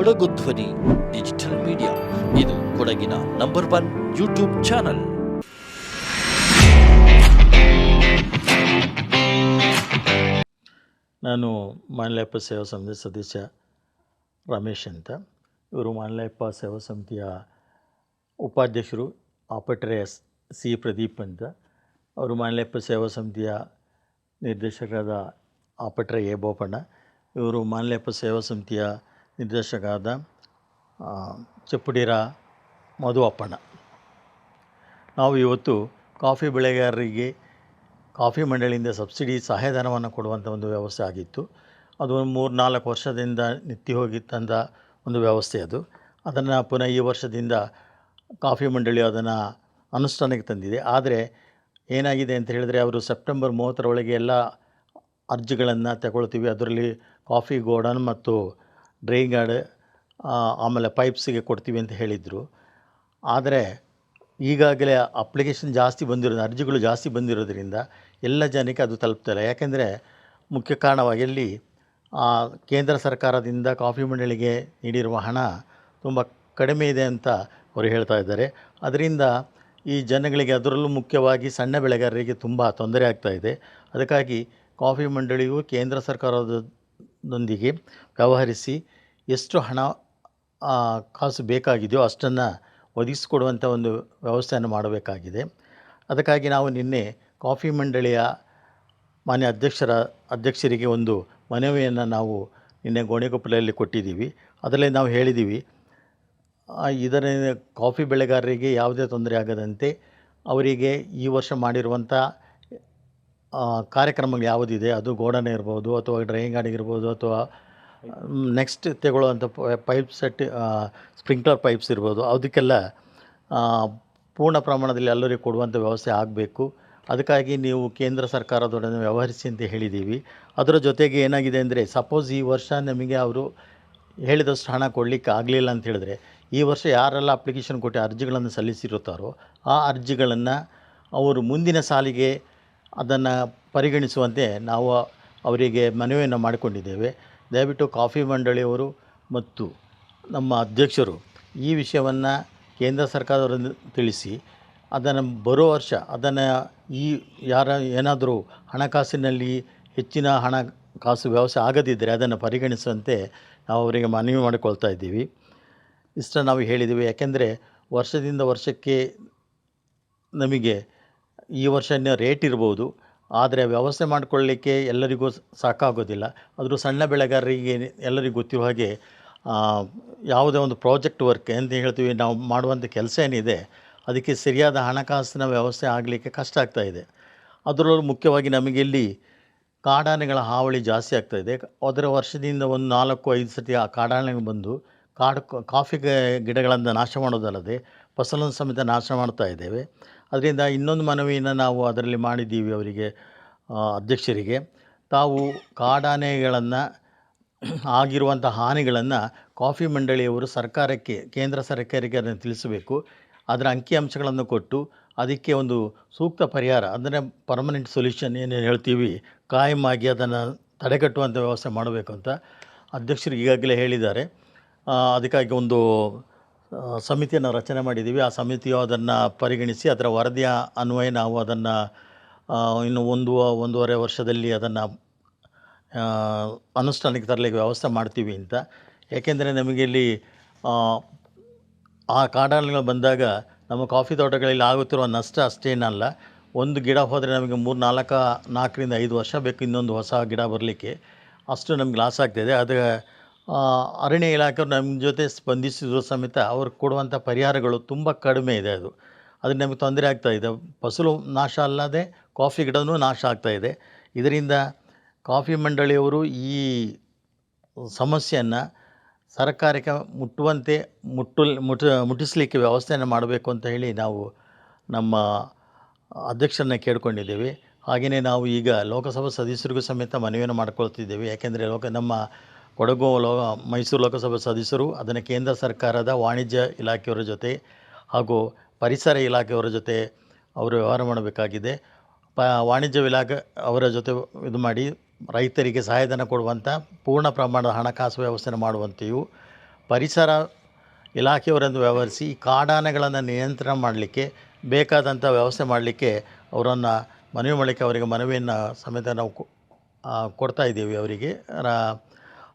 ಕೊಡಗು ಧ್ವನಿ, digital media. ಇದು ಕೊಡಗಿನ ನಂಬರ್ ಒನ್ ಯೂಟ್ಯೂಬ್ ಚಾನಲ್. ನಾನು ಮಾನ್ಯಪ್ಪ ಸೇವಾ ಸಮಿತಿ ಸದಸ್ಯ ರಮೇಶ್ ಅಂತ. ಇವರು ಮಾನ್ಯಪ್ಪ ಸೇವಾ ಸಮಿತಿಯ ಉಪಾಧ್ಯಕ್ಷರು ಆಪಟ್ರೆ ಎಸ್ ಸಿ ಪ್ರದೀಪ್ ಅಂತ. ಅವರು ಮಾನ್ಯಪ್ಪ ಸೇವಾ ಸಮಿತಿಯ ನಿರ್ದೇಶಕರಾದ ಆಪಟ್ರೆ ಎ ಬೋಪಣ್ಣ. ಇವರು ಮಾನ್ಯಪ್ಪ ಸೇವಾ ಸಮಿತಿಯ ನಿರ್ದೇಶಕರಾದ ಆದ ಚಪ್ಪುಡಿರ ಮಧು ಅಪ್ಪಣ್ಣ ನಾವು ಇವತ್ತು ಕಾಫಿ ಬೆಳೆಗಾರರಿಗೆ ಕಾಫಿ ಮಂಡಳಿಯಿಂದ ಸಬ್ಸಿಡಿ ಸಹಾಯಧನವನ್ನು ಕೊಡುವಂಥ ಒಂದು ವ್ಯವಸ್ಥೆ ಆಗಿತ್ತು. ಅದು ಒಂದು ಮೂರು ನಾಲ್ಕು ವರ್ಷದಿಂದ ನಿತ್ಯ ಹೋಗಿ ತಂದ ಒಂದು ವ್ಯವಸ್ಥೆ ಅದು. ಅದನ್ನು ಪುನಃ ಈ ವರ್ಷದಿಂದ ಕಾಫಿ ಮಂಡಳಿ ಅದನ್ನು ಅನುಷ್ಠಾನಕ್ಕೆ ತಂದಿದೆ. ಆದರೆ ಏನಾಗಿದೆ ಅಂತ ಹೇಳಿದರೆ ಅವರು ಸೆಪ್ಟೆಂಬರ್ ಮೂವತ್ತರೊಳಗೆ ಎಲ್ಲ ಅರ್ಜಿಗಳನ್ನು ತಗೊಳ್ತೀವಿ. ಅದರಲ್ಲಿ ಕಾಫಿ ಗೋಡನ್ ಮತ್ತು ಡ್ರೈ ಗಾರ್ಡ್ ಆಮೇಲೆ ಪೈಪ್ಸಿಗೆ ಕೊಡ್ತೀವಿ ಅಂತ ಹೇಳಿದರು. ಆದರೆ ಈಗಾಗಲೇ ಅಪ್ಲಿಕೇಶನ್ ಜಾಸ್ತಿ ಬಂದಿರೋದು ಅರ್ಜಿಗಳು ಜಾಸ್ತಿ ಬಂದಿರೋದ್ರಿಂದ ಎಲ್ಲ ಜನಕ್ಕೆ ಅದು ತಲುಪ್ತಿಲ್ಲ ಯಾಕೆಂದರೆ ಮುಖ್ಯ ಕಾರಣವಾಗಿ ಇಲ್ಲಿ ಕೇಂದ್ರ ಸರ್ಕಾರದಿಂದ ಕಾಫಿ ಮಂಡಳಿಗೆ ನೀಡಿರುವ ಹಣ ತುಂಬ ಕಡಿಮೆ ಇದೆ ಅಂತ ಅವರು ಹೇಳ್ತಾ ಇದ್ದಾರೆ. ಅದರಿಂದ ಈ ಜನಗಳಿಗೆ ಅದರಲ್ಲೂ ಮುಖ್ಯವಾಗಿ ಸಣ್ಣ ಬೆಳೆಗಾರರಿಗೆ ತುಂಬ ತೊಂದರೆ ಆಗ್ತಾ ಇದೆ. ಅದಕ್ಕಾಗಿ ಕಾಫಿ ಮಂಡಳಿಯು ಕೇಂದ್ರ ಸರ್ಕಾರದೊಂದಿಗೆ ವ್ಯವಹರಿಸಿ ಎಷ್ಟು ಹಣ ಕಾಸು ಬೇಕಾಗಿದೆಯೋ ಅಷ್ಟನ್ನು ಒದಗಿಸಿಕೊಡುವಂಥ ಒಂದು ವ್ಯವಸ್ಥೆಯನ್ನು ಮಾಡಬೇಕಾಗಿದೆ. ಅದಕ್ಕಾಗಿ ನಾವು ನಿನ್ನೆ ಕಾಫಿ ಮಂಡಳಿಯ ಮಾನ್ಯ ಅಧ್ಯಕ್ಷರ, ಅಧ್ಯಕ್ಷರಿಗೆ ಒಂದು ಮನವಿಯನ್ನು ನಾವು ನಿನ್ನೆ ಗೋಣಿಕೊಪ್ಪಲಲ್ಲಿ ಕೊಟ್ಟಿದ್ದೀವಿ. ಅದರಲ್ಲಿ ನಾವು ಹೇಳಿದ್ದೀವಿ ಇದರ ಕಾಫಿ ಬೆಳೆಗಾರರಿಗೆ ಯಾವುದೇ ತೊಂದರೆ ಆಗದಂತೆ ಅವರಿಗೆ ಈ ವರ್ಷ ಮಾಡಿರುವಂಥ ಕಾರ್ಯಕ್ರಮಗಳು ಯಾವುದಿದೆ? ಅದು ಗೋಡನ್ ಇರ್ಬೋದು ಅಥವಾ ಡ್ರೈಯಿಂಗ್ ಆಡಿಗಿರ್ಬೋದು ಅಥವಾ ನೆಕ್ಸ್ಟ್ ತಗೊಳ್ಳುವಂಥ ಪೈಪ್ ಸೆಟ್ ಸ್ಪ್ರಿಂಕ್ಲರ್ ಪೈಪ್ಸ್ ಇರ್ಬೋದು. ಅದಕ್ಕೆಲ್ಲ ಪೂರ್ಣ ಪ್ರಮಾಣದಲ್ಲಿ ಎಲ್ಲರಿಗೂ ಕೊಡುವಂಥ ವ್ಯವಸ್ಥೆ ಆಗಬೇಕು. ಅದಕ್ಕಾಗಿ ನೀವು ಕೇಂದ್ರ ಸರ್ಕಾರದೊಡನೆ ವ್ಯವಹರಿಸಿ ಅಂತ ಹೇಳಿದ್ದೀವಿ. ಅದರ ಜೊತೆಗೆ ಏನಾಗಿದೆ ಅಂದರೆ, ಸಪೋಸ್ ಈ ವರ್ಷ ನಮಗೆ ಅವರು ಹೇಳಿದಷ್ಟು ಹಣ ಕೊಡಲಿಕ್ಕೆ ಆಗಲಿಲ್ಲ ಅಂತ ಹೇಳಿದ್ರೆ, ಈ ವರ್ಷ ಯಾರೆಲ್ಲ ಅಪ್ಲಿಕೇಶನ್ ಕೊಟ್ಟು ಅರ್ಜಿಗಳನ್ನು ಸಲ್ಲಿಸಿರುತ್ತಾರೋ, ಆ ಅರ್ಜಿಗಳನ್ನು ಅವರು ಮುಂದಿನ ಸಾಲಿಗೆ ಅದನ್ನು ಪರಿಗಣಿಸುವಂತೆ ನಾವು ಅವರಿಗೆ ಮನವಿಯನ್ನು ಮಾಡಿಕೊಂಡಿದ್ದೇವೆ. ದಯವಿಟ್ಟು ಕಾಫಿ ಮಂಡಳಿಯವರು ಮತ್ತು ನಮ್ಮ ಅಧ್ಯಕ್ಷರು ಈ ವಿಷಯವನ್ನು ಕೇಂದ್ರ ಸರ್ಕಾರದವರನ್ನು ತಿಳಿಸಿ, ಅದನ್ನು ಬರೋ ವರ್ಷ, ಅದನ್ನು ಈ ಯಾರ ಏನಾದರೂ ಹಣಕಾಸಿನಲ್ಲಿ ಹೆಚ್ಚಿನ ಹಣಕಾಸು ವ್ಯವಸ್ಥೆ ಆಗದಿದ್ದರೆ ಅದನ್ನು ಪರಿಗಣಿಸುವಂತೆ ನಾವು ಅವರಿಗೆ ಮನವಿ ಮಾಡಿಕೊಳ್ತಾ ಇದ್ದೀವಿ. ಇಷ್ಟ ನಾವು ಹೇಳಿದ್ದೀವಿ. ಯಾಕೆಂದರೆ ವರ್ಷದಿಂದ ವರ್ಷಕ್ಕೆ ನಮಗೆ ಈ ವರ್ಷ ರೇಟ್ ಇರ್ಬೋದು. ಆದರೆ ವ್ಯವಸ್ಥೆ ಮಾಡಿಕೊಳ್ಳಲಿಕ್ಕೆ ಎಲ್ಲರಿಗೂ ಸಾಕಾಗೋದಿಲ್ಲ. ಆದರೂ ಸಣ್ಣ ಬೆಳೆಗಾರರಿಗೆ ಎಲ್ಲರಿಗೂ ಗೊತ್ತಿರುವ ಹಾಗೆ ಯಾವುದೇ ಒಂದು ಪ್ರಾಜೆಕ್ಟ್ ವರ್ಕ್ ಅಂತ ಹೇಳ್ತೀವಿ, ನಾವು ಮಾಡುವಂಥ ಕೆಲಸ ಏನಿದೆ, ಅದಕ್ಕೆ ಸರಿಯಾದ ಹಣಕಾಸಿನ ವ್ಯವಸ್ಥೆ ಆಗಲಿಕ್ಕೆ ಕಷ್ಟ ಆಗ್ತಾ ಇದೆ. ಅದರಲ್ಲೂ ಮುಖ್ಯವಾಗಿ ನಮಗೆ ಇಲ್ಲಿ ಕಾಡಾನೆಗಳ ಹಾವಳಿ ಜಾಸ್ತಿ ಆಗ್ತಾ ಇದೆ. ಅದರ ವರ್ಷದಿಂದ ಒಂದು ನಾಲ್ಕು, ಐದು ಸತಿ ಆ ಕಾಡಾನೆಗಳು ಬಂದು ಕಾಡು, ಕಾಫಿ ಗಿಡಗಳನ್ನು ನಾಶ ಮಾಡೋದಲ್ಲದೆ, ಫಸಲನ್ನು ಸಮೇತ ನಾಶ ಮಾಡ್ತಾ ಇದ್ದೇವೆ. ಅದರಿಂದ ಇನ್ನೊಂದು ಮನವಿಯನ್ನು ನಾವು ಅದರಲ್ಲಿ ಮಾಡಿದ್ದೀವಿ ಅವರಿಗೆ ಅಧ್ಯಕ್ಷರಿಗೆ. ತಾವು ಕಾಡಾನೆಗಳನ್ನು, ಆಗಿರುವಂಥ ಹಾನಿಗಳನ್ನು ಕಾಫಿ ಮಂಡಳಿಯವರು ಸರ್ಕಾರಕ್ಕೆ, ಕೇಂದ್ರ ಸರ್ಕಾರಕ್ಕೆ ಅದನ್ನು ತಿಳಿಸಬೇಕು. ಅದರ ಅಂಕಿಅಂಶಗಳನ್ನು ಕೊಟ್ಟು ಅದಕ್ಕೆ ಒಂದು ಸೂಕ್ತ ಪರಿಹಾರ, ಅಂದರೆ ಪರ್ಮನೆಂಟ್ ಸೊಲ್ಯೂಷನ್ ಏನೇನು ಹೇಳ್ತೀವಿ ಕಾಯಂ ಆಗಿ ಅದನ್ನು ತಡೆಗಟ್ಟುವಂಥ ವ್ಯವಸ್ಥೆ ಮಾಡಬೇಕು ಅಂತ ಅಧ್ಯಕ್ಷರು ಈಗಾಗಲೇ ಹೇಳಿದ್ದಾರೆ. ಅದಕ್ಕಾಗಿ ಒಂದು ಸಮಿತಿಯನ್ನು ರಚನೆ ಮಾಡಿದ್ದೀವಿ. ಆ ಸಮಿತಿಯು ಅದನ್ನು ಪರಿಗಣಿಸಿ ಅದರ ವರದಿಯ ಅನ್ವಯ ನಾವು ಅದನ್ನು ಇನ್ನು ಒಂದು ಒಂದೂವರೆ ವರ್ಷದಲ್ಲಿ ಅದನ್ನು ಅನುಷ್ಠಾನಕ್ಕೆ ತರಲಿಕ್ಕೆ ವ್ಯವಸ್ಥೆ ಮಾಡ್ತೀವಿ ಅಂತ. ಏಕೆಂದರೆ ನಮಗೆ ಇಲ್ಲಿ ಆ, ಕಾಡಾನೆಗಳು ಬಂದಾಗ ನಮ್ಮ ಕಾಫಿ ತೋಟಗಳಲ್ಲಿ ಆಗುತ್ತಿರುವ ನಷ್ಟ ಅಷ್ಟೇನಲ್ಲ. ಒಂದು ಗಿಡ ಹೋದರೆ ನಮಗೆ ಮೂರು ನಾಲ್ಕು ನಾಲ್ಕರಿಂದ ಐದು ವರ್ಷ ಬೇಕು ಇನ್ನೊಂದು ಹೊಸ ಗಿಡ ಬರಲಿಕ್ಕೆ. ಅಷ್ಟು ನಮ್ಗೆ ಲಾಸ್ ಆಗ್ತಾಯಿದೆ ಅದು ಅರಣ್ಯ ಇಲಾಖೆಯವರು ನಮ್ಮ ಜೊತೆ ಸ್ಪಂದಿಸಿದ್ರು ಸಮೇತ ಅವ್ರು ಕೊಡುವಂಥ ಪರಿಹಾರಗಳು ತುಂಬ ಕಡಿಮೆ ಇದೆ ಅದು. ಅದು ನಮಗೆ ತೊಂದರೆ ಆಗ್ತಾ ಇದೆ. ಫಸಲು ನಾಶ ಅಲ್ಲದೆ ಕಾಫಿ ಗಿಡವೂ ನಾಶ ಆಗ್ತಾ ಇದೆ. ಇದರಿಂದ ಕಾಫಿ ಮಂಡಳಿಯವರು ಈ ಸಮಸ್ಯೆಯನ್ನು ಸರ್ಕಾರಕ್ಕೆ ಮುಟ್ಟುವಂತೆ ಮುಟ್ಟಲ್ ಮುಟ, ಮುಟ್ಟಿಸಲಿಕ್ಕೆ ವ್ಯವಸ್ಥೆಯನ್ನು ಮಾಡಬೇಕು ಅಂತ ಹೇಳಿ ನಾವು ನಮ್ಮ ಅಧ್ಯಕ್ಷರನ್ನ ಕೇಳ್ಕೊಂಡಿದ್ದೇವೆ. ಹಾಗೆಯೇ ನಾವು ಈಗ ಲೋಕಸಭಾ ಸದಸ್ಯರಿಗೂ ಸಮೇತ ಮನವಿಯನ್ನು ಮಾಡ್ಕೊಳ್ತಿದ್ದೇವೆ. ಯಾಕೆಂದರೆ ಲೋಕ ನಮ್ಮ ಕೊಡಗು ಲೋ ಮೈಸೂರು ಲೋಕಸಭಾ ಸದಸ್ಯರು, ಅದನ್ನು ಕೇಂದ್ರ ಸರ್ಕಾರದ ವಾಣಿಜ್ಯ ಇಲಾಖೆಯವರ ಜೊತೆ ಹಾಗೂ ಪರಿಸರ ಇಲಾಖೆಯವರ ಜೊತೆ ಅವರು ವ್ಯವಹಾರ ಮಾಡಬೇಕಾಗಿದೆ. ಪ, ವಾಣಿಜ್ಯ ಇಲಾಖೆ ಅವರ ಜೊತೆ ಇದು ಮಾಡಿ ರೈತರಿಗೆ ಸಹಾಯಧನ ಕೊಡುವಂಥ ಪೂರ್ಣ ಪ್ರಮಾಣದ ಹಣಕಾಸು ವ್ಯವಸ್ಥೆಯನ್ನು ಮಾಡುವಂತೆಯೂ, ಪರಿಸರ ಇಲಾಖೆಯವರೆಂದು ವ್ಯವಹರಿಸಿ ಕಾಡಾನೆಗಳನ್ನು ನಿಯಂತ್ರಣ ಮಾಡಲಿಕ್ಕೆ ಬೇಕಾದಂಥ ವ್ಯವಸ್ಥೆ ಮಾಡಲಿಕ್ಕೆ ಅವರನ್ನು, ಮನವಿ ಮಾಡಲಿಕ್ಕೆ ಅವರಿಗೆ ಮನವಿಯನ್ನು ಸಮೇತ ನಾವು ಕೊಡ್ತಾ ಇದ್ದೀವಿ ಅವರಿಗೆ.